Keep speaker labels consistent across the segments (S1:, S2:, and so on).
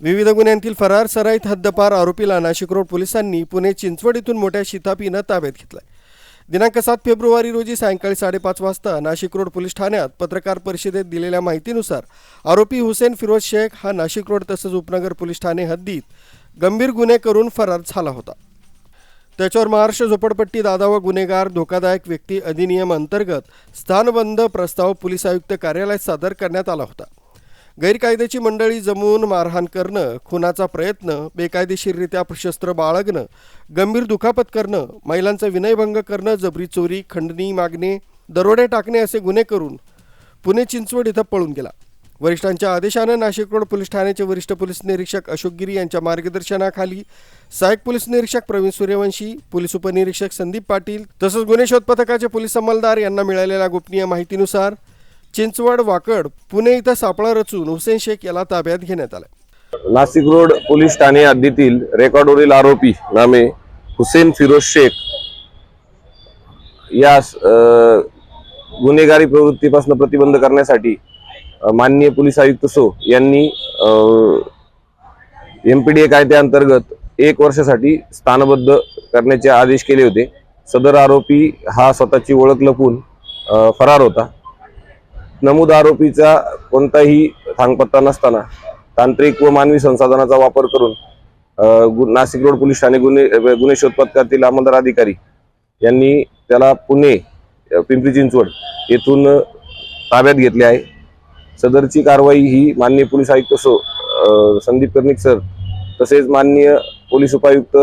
S1: विविध गुन्ह्यांतील फरार सराईत हद्दपार आरोपीला नाशिक रोड पोलिसांनी पुणे चिंचवड इथून मोठ्या शितापीनं ताब्यात घेतलाय. दिनांक सात फेब्रुवारी रोजी सायंकाळी साडेपाच वाजता नाशिक रोड पोलीस ठाण्यात पत्रकार परिषदेत दिलेल्या माहितीनुसार आरोपी हुसेन फिरोज शेख हा नाशिक रोड तसंच उपनगर पोलीस ठाणे हद्दीत गंभीर गुन्हे करून फरार झाला होता. त्याच्यावर महाराष्ट्र झोपडपट्टी दादा व गुन्हेगार धोकादायक व्यक्ती अधिनियम अंतर्गत स्थानबंद प्रस्ताव पोलीस आयुक्त कार्यालयात सादर करण्यात आला होता. गैरकायद्याची मंडळी जमवून मारहाण करणं खुनाचा प्रयत्न बेकायदेशीररित्या प्रशस्त्र बाळगणं गंभीर दुखापत करणं महिलांचा विनयभंग करणं जबरी चोरी खंडणी मागणे दरोडे टाकणे असे गुन्हे करून पुणे चिंचवड इथं पळून गेला. वरिष्ठांच्या आदेशानं नाशिक रोड पोलीस ठाण्याचे वरिष्ठ पोलीस निरीक्षक अशोक गिरी यांच्या मार्गदर्शनाखाली सहाय्यक पोलीस निरीक्षक प्रवीण सूर्यवंशी पोलीस उपनिरीक्षक संदीप पाटील तसंच गुन्हे शोध पथकाचे पोलीस अंमलदार यांना मिळालेल्या गोपनीय माहितीनुसार चिंचवड वाकड पुणे इथं सापळा रचून हुसेन शेख याला ताब्यात घेण्यात आलं
S2: नाशिक रोड पोलीस ठाणे हद्दीतील रेकॉर्डवरील आरोपी नामे हुसेन फिरोज शेख. या गुन्हेगारी प्रवृत्तीपासून प्रतिबंध करण्यासाठी माननीय पोलीस आयुक्त सो यांनी एमपीडीए कायद्याअंतर्गत एक वर्षासाठी स्थानबद्ध करण्याचे आदेश केले होते. सदर आरोपी हा स्वतःची ओळख लपून फरार होता. नमूद आरोपीचा कोणताही थांगपत्ता नसताना तांत्रिक व मानवी संसाधनाचा वापर करून गु- नाशिक रोड पोलीस ठाणे गुन्हे गुन्हे शोध पथकातील अंमलदार अधिकारी यांनी त्याला पुणे पिंपरी चिंचवड येथून ताब्यात घेतले आहे. सदरची कारवाई ही माननीय पोलीस आयुक्त सो संदीप कर्णिक सर तसेच माननीय पोलीस उपायुक्त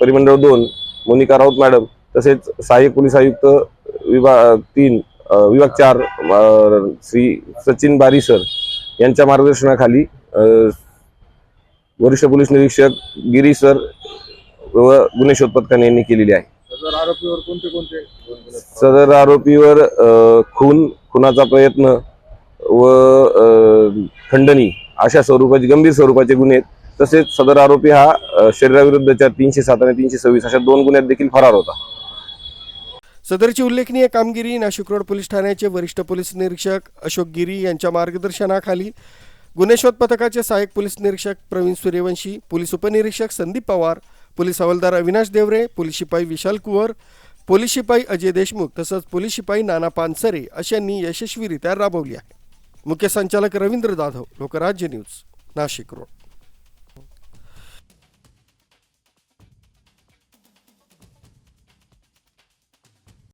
S2: परिमंडळ दोन मोनिका राऊत मॅडम तसेच सहाय्यक पोलीस आयुक्त विभाग तीन विभाग चार श्री सचिन बारी सर यांच्या मार्गदर्शनाखाली वरिष्ठ पोलीस निरीक्षक गिरी सर व गुन्हे शोध पथकाने यांनी केलेली आहे
S3: सदर आरोपीवर कोणते कोणते गुन्हे?
S2: सदर आरोपीवर खून खुनाचा प्रयत्न व खंडणी अशा स्वरूपाचे गंभीर स्वरूपाचे गुन्हे आहेत. तसेच सदर आरोपी हा शरीराविरुद्धच्या तीनशे सात आणि तीनशे सव्वीस अशा दोन गुन्ह्यात देखील फरार होता
S1: सदरची उल्लेखनीय कामगिरी नाशिक रोड पोलीस ठाण्याचे वरिष्ठ पोलीस निरीक्षक अशोक गिरी यांच्या मार्गदर्शनाखाली गुन्हे शोध पथकाचे सहाय्यक पोलीस निरीक्षक प्रवीण सूर्यवंशी पोलीस उपनिरीक्षक संदीप पवार पोलीस हवालदार अविनाश देवरे पोलीस शिपाई विशाल कुवर पोलीस शिपाई अजय देशमुख तसंच पोलीस शिपाई नाना पानसरे अशांनी यशस्वीरित्या राबवली आहे. मुख्य संचालक रवींद्र जाधव लोकराज्य न्यूज नाशिक रोड.